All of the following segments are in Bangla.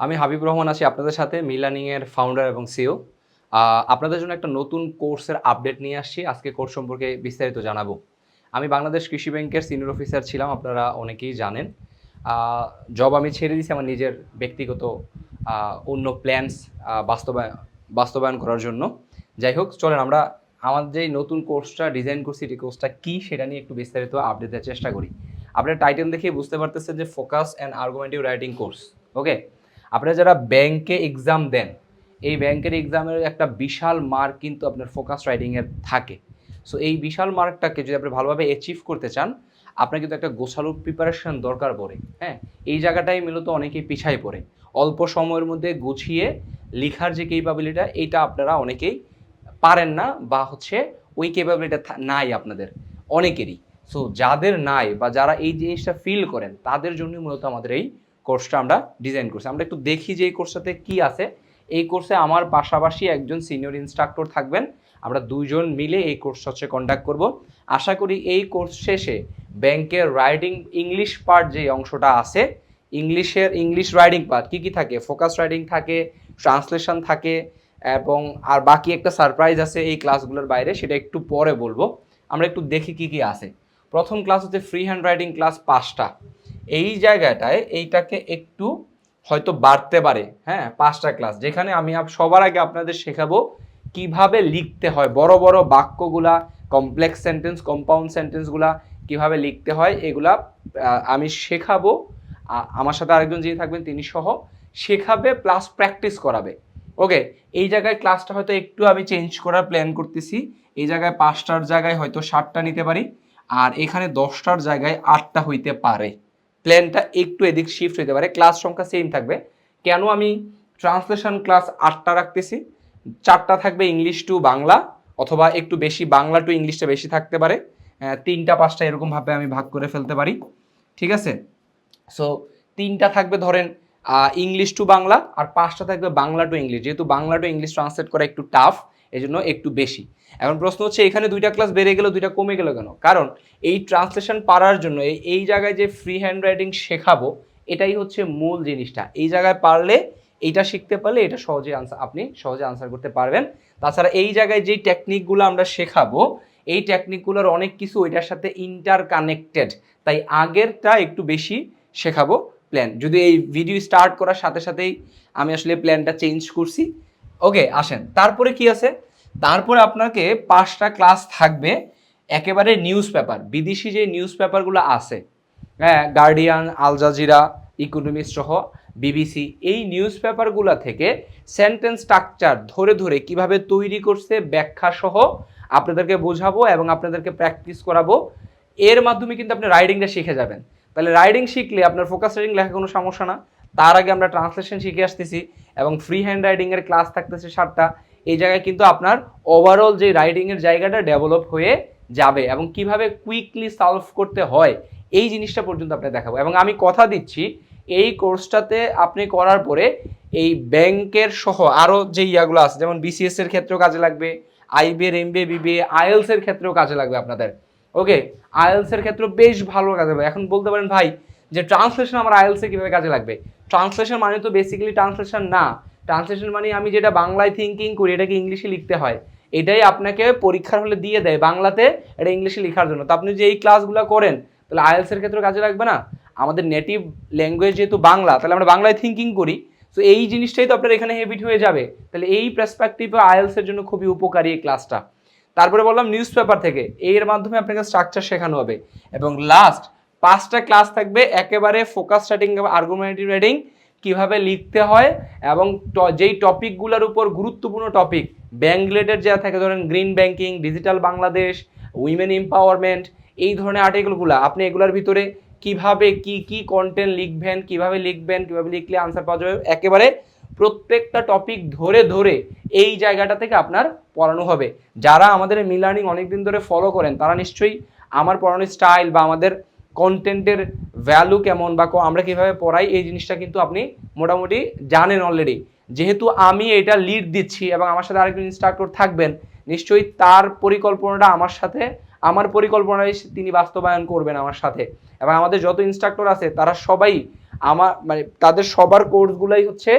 আমি হাবিব রহমান আছি আপনাদের সাথে মিলানিং এর ফাউন্ডার এবং সিও আপনাদের জন্য একটা নতুন কোর্সের আপডেট নিয়ে আসছি। আজকে কোর্স সম্পর্কে বিস্তারিত জানাব। আমি বাংলাদেশ কৃষি ব্যাংকের সিনিয়র অফিসার ছিলাম, আপনারা অনেকেই জানেন। জব আমি ছেড়ে দিয়েছি আমার নিজের ব্যক্তিগত অন্য প্ল্যানস বাস্তবায়ন বাস্তবায়ন করার জন্য। যাই হোক, চলেন আমরা আমাদের যে নতুন কোর্সটা ডিজাইন করছি এই কোর্সটা কী সেটা নিয়ে একটু বিস্তারিত আপডেট দেওয়ার চেষ্টা করি। আপনার টাইটেল দেখে বুঝতে পারতেছেন যে focus and argumentative writing course okay আপনারা যারা ব্যাংকে এক্সাম দেন, এই ব্যাংকের এক্সামের একটা বিশাল মার্ক কিন্তু আপনার ফোকাস রাইটিংয়ের থাকে। সো এই বিশাল মার্কটাকে যদি আপনি ভালোভাবে অ্যাচিভ করতে চান, আপনার কিন্তু একটা গোছালো প্রিপারেশন দরকার পড়ে হ্যাঁ? এই জায়গাটাই মূলত অনেকেই পিছাই পড়ে। অল্প সময়ের মধ্যে গুছিয়ে লেখার যে কেপাবিলিটা এইটা আপনারা অনেকেই পারেন না বা হচ্ছে ওই কেপাবিলিটা নাই আপনাদের, অনেকেরই। সো যাদের নাই বা যারা এই জিনিসটা ফিল করেন, তাদের জন্য মূলত আমাদের এই কোর্সটা আমরা ডিজাইন করছি। আমরা একটু দেখি যে এই কোর্সটাতে কি আছে। এই কোর্সে আমার পাশাপাশি একজন সিনিয়র ইনস্ট্রাক্টর থাকবেন। আমরা দুইজন মিলে এই কোর্স হচ্ছে কন্ডাক্ট করব। আশা করি এই কোর্স শেষে ব্যাংকের রাইডিং ইংলিশ পার্ট যে অংশটা আছে ইংলিশের ইংলিশ রাইডিং পার্ট কী কী থাকে? ফোকাস রাইডিং থাকে ট্রান্সলেশন থাকে, এবং আর বাকি একটা সারপ্রাইজ আছে এই ক্লাসগুলোর বাইরে, সেটা একটু পরে বলব। আমরা একটু দেখি কি কি আছে। প্রথম ক্লাস হচ্ছে ফ্রি হ্যান্ড রাইডিং ক্লাস পাঁচটা। এই জায়গাটায় এইটাকে একটু হয়তো বাড়তে পারে হ্যাঁ পাঁচটা ক্লাস যেখানে আমি সবার আগে আপনাদের শেখাবো কীভাবে লিখতে হয়, বড় বড় বাক্যগুলা কমপ্লেক্স সেন্টেন্স কম্পাউন্ড সেন্টেন্সগুলা কীভাবে লিখতে হয়, এগুলা আমি শেখাবো। আমার সাথে আরেকজন যিনি থাকবেন তিনি সহ শেখাবে প্লাস প্র্যাকটিস করাবে। ওকে এই জায়গায় ক্লাসটা হয়তো একটু আমি চেঞ্জ করার প্ল্যান করতেছি। এই জায়গায় পাঁচটার জায়গায় হয়তো সাতটা নিতে পারি, আর এখানে দশটার জায়গায় আটটা হইতে পারে। প্ল্যানটা একটু এদিক শিফট হইতে পারে ক্লাস সংখ্যা সেম থাকবে। কেন আমি ট্রান্সলেশন ক্লাস আটটা রাখতেছি? চারটা থাকবে ইংলিশ টু বাংলা, অথবা একটু বেশি বাংলা টু ইংলিশটা বেশি থাকতে পারে। তিনটা পাঁচটা এরকমভাবে আমি ভাগ করে ফেলতে পারি। ঠিক আছে? সো তিনটা থাকবে ধরেন ইংলিশ টু বাংলা, আর পাঁচটা থাকবে বাংলা টু ইংলিশ যেহেতু বাংলা টু ইংলিশ ট্রান্সলেট করা একটু টাফ এই জন্য একটু বেশি। এখন প্রশ্ন হচ্ছে, এখানে দুইটা ক্লাস বেড়ে গেল, দুইটা কমে গেল কেন? কারণ এই ট্রান্সলেশন পারার জন্য, এই জায়গায় যে ফ্রি হ্যান্ড রাইটিং শেখাবো, এটাই হচ্ছে মূল জিনিসটা। এই জায়গায় পারলে এইটা শিখতে পারলে এটা সহজে আনসার আপনি সহজে আনসার করতে পারবেন। তাছাড়া এই জায়গায় যেই টেকনিকগুলো আমরা শেখাবো, এই টেকনিকগুলোর অনেক কিছু ওইটার সাথে ইন্টার কানেক্টেড তাই আগেরটা একটু বেশি শেখাবো প্ল্যান যদি এই ভিডিও স্টার্ট করার সাথে সাথেই আমি আসলে প্ল্যানটা চেঞ্জ করছি ওকে আসেন। তারপরে কি আছে? তারপরে আপনাকে পাঁচটা ক্লাস থাকবে। একেবারে নিউজ পেপার বিদেশি যে নিউজ পেপারগুলো আছে হ্যাঁ গার্ডিয়ান আল জাজিরা ইকোনমিস্ট সহ বিবিসি এই নিউজ পেপারগুলো থেকে সেন্টেন্স স্ট্রাকচার ধরে ধরে কীভাবে তৈরি করছে, ব্যাখ্যা সহ আপনাদেরকে বোঝাবো এবং আপনাদেরকে প্র্যাকটিস করাবো। এর মাধ্যমে কিন্তু আপনি রাইডিংটা শিখে যাবেন। তাহলে রাইডিং শিখলে আপনার ফোকাস রাইডিং লেখা কোনো সমস্যা না। তার আগে আমরা ট্রান্সলেশন শিখে আসতেছি এবং ফ্রি হ্যান্ড রাইডিংয়ের ক্লাস থাকতেছে সাতটা। এই জায়গায় কিন্তু আপনার ওভারঅল যে রাইডিংয়ের জায়গাটা ডেভেলপ হয়ে যাবে এবং কীভাবে কুইকলি সলভ করতে হয়, এই জিনিসটা পর্যন্ত আপনাকে দেখাবো। এবং আমি কথা দিচ্ছি, এই কোর্সটাতে আপনি করার পরে এই ব্যাংকের সহ আরও যে ইয়াগুলো আছে, যেমন বিসিএস এর ক্ষেত্রেও কাজে লাগবে আইবিএর এমবিএ বিবিএ আইএলস এর ক্ষেত্রেও কাজে লাগবে আপনাদের। ওকে? আইএলস এর ক্ষেত্রেও বেশ ভালো কাজে লাগবে। এখন বলতে পারেন ভাই, যে ট্রান্সলেশন আমার আইএলস কীভাবে কাজে লাগবে? ট্রান্সলেশন মানে তো বেসিক্যালি ট্রান্সলেশন না। ট্রান্সলেশন মানে আমি যেটা বাংলায় থিঙ্কিং করি, এটাকে ইংলিশে লিখতে হয়। এটাই আপনাকে পরীক্ষার হলে দিয়ে দেয়, বাংলাতে এটা ইংলিশে লেখার জন্য। তো আপনি যে এই ক্লাসগুলো করেন, তাহলে আইএলস এর ক্ষেত্রে কাজে লাগবে না? আমাদের নেটিভ ল্যাঙ্গুয়েজ যেহেতু বাংলা, তাহলে আমরা বাংলায় থিঙ্কিং করি। তো এই জিনিসটাই তো আপনার এখানে হেবিট হয়ে যাবে। তাহলে এই পার্সপেক্টিভে আইএলস এর জন্য খুবই উপকারী এই ক্লাসটা তারপরে বললাম নিউজ পেপার থেকে। এর মাধ্যমে আপনাকে স্ট্রাকচার শেখানো হবে। এবং লাস্ট পাঁচটা ক্লাস থাকবে, একেবারে ফোকাস রাইটিং এবং আর্গুমেন্টেটিভ রাইটিং কীভাবে লিখতে হয় এবং যেই টপিকগুলোর উপর গুরুত্বপূর্ণ টপিক ব্যাংক রিলেটেড যা থাকে, ধরেন green banking digital Bangladesh women empowerment এই ধরনের আর্টিকেলগুলো আপনি এগুলোর ভিতরে কীভাবে কি কি কন্টেন্ট লিখবেন, কীভাবে লিখবেন, কীভাবে লিখলে আনসার পাওয়া যাবে, একেবারে প্রত্যেকটা টপিক ধরে ধরে এই জায়গাটা থেকে আপনার পড়ানো হবে। যারা আমাদের মিলার্নিং অনেকদিন ধরে ফলো করেন, তারা নিশ্চয়ই আমার পড়ানোর স্টাইল বা আমাদের কন্টেন্টের ভ্যালু কেমন বা আমরা কীভাবে পড়াই, এই জিনিসটা কিন্তু আপনি মোটামুটি জানেন অলরেডি যেহেতু আমি এটা লিড দিচ্ছি এবং আমার সাথে আরেকজন ইনস্ট্রাক্টর থাকবেন, নিশ্চয়ই তার পরিকল্পনাটা আমার সাথে, আমার পরিকল্পনায় তিনি বাস্তবায়ন করবেন আমার সাথে। এবং আমাদের যত ইনস্ট্রাক্টর আছে, তারা সবাই আমার মানে তাদের সবার কোর্সগুলাই হচ্ছে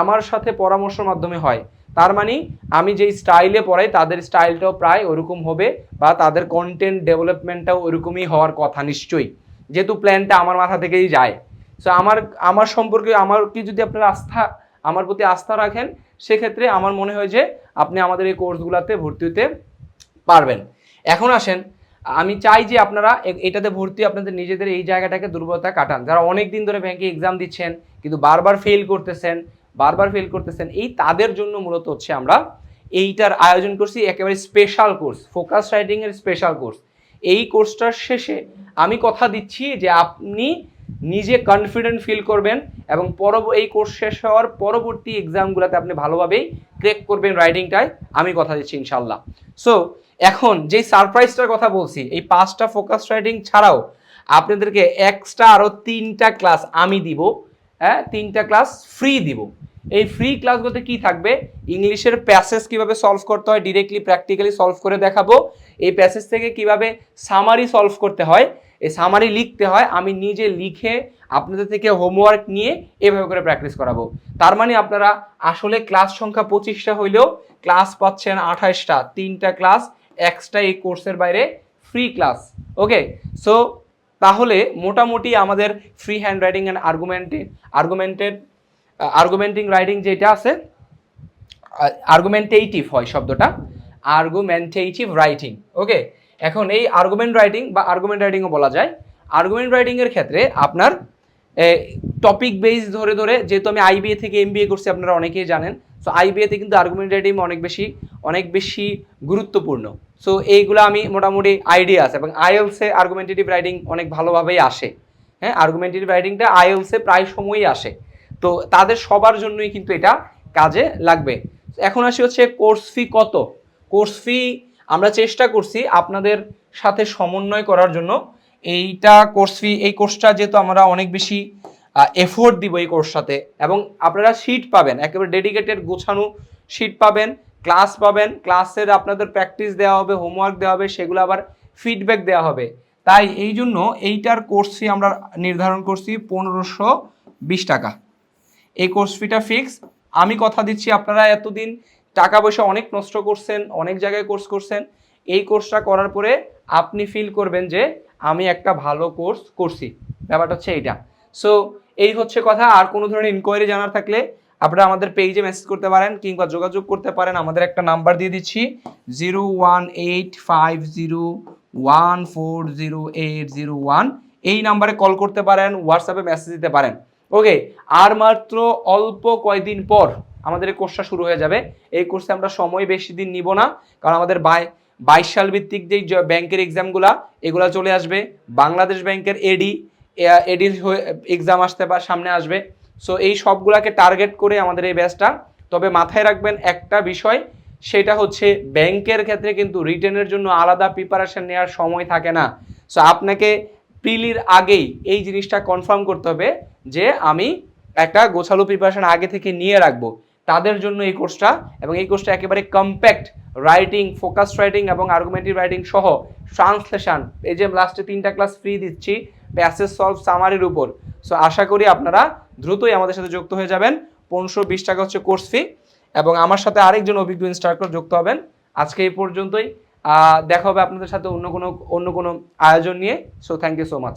আমার সাথে পরামর্শের মাধ্যমে হয়। তার মানে আমি যেই স্টাইলে পড়াই, তাদের স্টাইলটাও প্রায় ওরকম হবে বা তাদের কন্টেন্ট ডেভেলপমেন্টটাও ওরকমই হওয়ার কথা নিশ্চয়ই। যেহেতু প্ল্যানটা আমার মাথা থেকেই যায়। সো আমার আমার সম্পর্কে, আমার কি যদি আপনারা আস্থা, আমার প্রতি আস্থা রাখেন, সেক্ষেত্রে আমার মনে হয় যে আপনি আমাদের এই কোর্সগুলোতে ভর্তি হতে পারবেন। এখন আসেন, আমি চাই যে আপনারা এটাতে ভর্তি আপনাদের নিজেদের এই জায়গাটাকে দুর্বলতা কাটান। যারা অনেক দিন ধরে ব্যাংকে এক্সাম দিচ্ছেন, কিন্তু বারবার ফেল করতেছেন বারবার ফেল করতেছেন, এই তাদের জন্য মূলত হচ্ছে আমরা এইটার আয়োজন করছি, একেবারে স্পেশাল কোর্স ফোকাস রাইটিং এর স্পেশাল কোর্স এই কোর্সটার শেষে আমি কথা দিচ্ছি যে আপনি নিজে কনফিডেন্ট ফিল করবেন এবং পরব, এই কোর্স শেষ হওয়ার পরবর্তী এক্সামগুলোতে আপনি ভালোভাবেই ক্রেক করবেন রাইটিংটায় আমি কথা দিচ্ছি ইনশাল্লাহ সো এখন যেই সারপ্রাইজটার কথা বলছি, এই পাঁচটা ফোকাস রাইটিং ছাড়াও আপনাদেরকে এক্সট্রা আরও তিনটা ক্লাস আমি দিব হ্যাঁ তিনটা ক্লাস ফ্রি দিব। এই ফ্রি ক্লাসগুলোতে কি থাকবে? ইংলিশের প্যাসেজ কীভাবে সলভ করতে হয়? ডিরেক্টলি প্র্যাকটিক্যালি সলভ করে দেখাবো। এই প্যাসেজ থেকে কীভাবে সামারি সলভ করতে হয়? এই সামারি লিখতে হয়। আমি নিজে লিখে আপনাদের থেকে হোমওয়ার্ক নিয়ে এভাবে করে প্র্যাকটিস করাবো। তার মানে আপনারা আসলে ক্লাস সংখ্যা পঁচিশটা হইলেও ক্লাস পাচ্ছেন আঠাশটা তিনটা ক্লাস এক্সট্রা এই কোর্সের বাইরে ফ্রি ক্লাস ওকে সো তাহলে মোটামুটি আমাদের ফ্রি হ্যান্ড রাইটিং অ্যান্ড আর্গুমেন্টে আর্গুমেন্টেড আর্গুমেন্টিং রাইটিং যেটা আছে আর্গুমেন্টেটিভ হয় শব্দটা আর্গুমেন্টেটিভ রাইটিং ওকে এখন এই আর্গুমেন্ট রাইটিং বা আর্গুমেন্ট রাইটিংও বলা যায়। আর্গুমেন্ট রাইটিংয়ের ক্ষেত্রে আপনার টপিক বেস ধরে ধরে, যেহেতু আমি আইবিএ থেকে এমবিএ করছি, আপনারা অনেকেই জানেন সো আইবিএতে কিন্তু আর্গুমেন্ট রাইটিং অনেক বেশি অনেক বেশি গুরুত্বপূর্ণ। সো এইগুলো আমি মোটামুটি আইডিয়া আছে, এবং আইএলসে আর্গুমেন্টেটিভ রাইটিং অনেক ভালোভাবেই আসে। হ্যাঁ আর্গুমেন্টেটিভ রাইটিংটা আইএলসে প্রায় সময়ই আসে। তো তাদের সবার জন্যই কিন্তু এটা কাজে লাগবে। এখন আসি হচ্ছে কোর্স ফি কত? কোর্স ফি আমরা চেষ্টা করছি আপনাদের সাথে সমন্বয় করার জন্য। এইটা কোর্স ফি, এই কোর্সটা যেহেতু আমরা অনেক বেশি এফোর্ট দিব এই কোর্সটাতে এবং আপনারা শিট পাবেন, একেবারে ডেডিকেটেড গোছানো শিট পাবেন ক্লাস পাবেন ক্লাসের আপনাদের প্র্যাকটিস দেওয়া হবে হোমওয়ার্ক দেওয়া হবে, সেগুলো আবার ফিডব্যাক দেওয়া হবে। তাই এই জন্য এইটার কোর্স ফি আমরা নির্ধারণ করছি পনেরোশো বিশ টাকা। এই কোর্স ফিটা ফিক্স আমি কথা দিচ্ছি, আপনারা এতদিন টাকা পয়সা অনেক নষ্ট করছেন, অনেক জায়গায় কোর্স করছেন। এই কোর্সটা করার পরে আপনি ফিল করবেন যে আমি একটা ভালো কোর্স করছি। ব্যাপারটা হচ্ছে এইটা। সো এই হচ্ছে কথা। আর কোনো ধরনের ইনকোয়ারি জানার থাকলে আপনারা আমাদের পেজে মেসেজ করতে পারেন কিংবা যোগাযোগ করতে পারেন। আমাদের একটা নাম্বার দিয়ে দিচ্ছি zero one eight five zero one four zero eight zero one এই নাম্বারে কল করতে পারেন হোয়াটসঅ্যাপে মেসেজ দিতে পারেন। ওকে আর মাত্র অল্প কয়দিন পর আমাদের এই কোর্সটা শুরু হয়ে যাবে। এই কোর্সে আমরা সময় বেশি দিন নিব না, কারণ আমাদের বাই, বাইশ সাল ভিত্তিক যেই ব্যাংকের এক্সামগুলা এগুলা চলে আসবে। বাংলাদেশ ব্যাংকের এডি এডির এক্সাম আসতে বা, সামনে আসবে। সো এই সবগুলাকে টার্গেট করে আমাদের এই ব্যাচটা তবে মাথায় রাখবেন একটা বিষয়, সেটা হচ্ছে ব্যাংকের ক্ষেত্রে কিন্তু রিটেনের জন্য আলাদা প্রিপারেশন নেওয়ার সময় থাকে না। সো আপনাকে প্রিলির আগেই এই জিনিসটা কনফার্ম করতে হবে যে আমি একটা গোছালো প্রিপারেশন আগে থেকে নিয়ে রাখব। তাদের জন্য এই কোর্সটা এবং এই কোর্সটা একেবারে কম্প্যাক্ট রাইটিং ফোকাস রাইটিং এবং আর্গুমেন্টিভ রাইটিং সহ ট্রান্সলেশন এই যে লাস্টে তিনটা ক্লাস ফ্রি দিচ্ছি প্যাসেজ সলভ সামারির উপর। সো আশা করি আপনারা দ্রুতই আমাদের সাথে যুক্ত হয়ে যাবেন। পনেরোশো বিশ টাকা হচ্ছে কোর্স ফি এবং আমার সাথে আরেকজন অভিজ্ঞ ইনস্ট্রাক্টর যুক্ত হবেন। আজকে এই পর্যন্তই। দেখা হবে আপনাদের সাথে অন্য কোনো অন্য কোনো আয়োজন নিয়ে। So thank you so much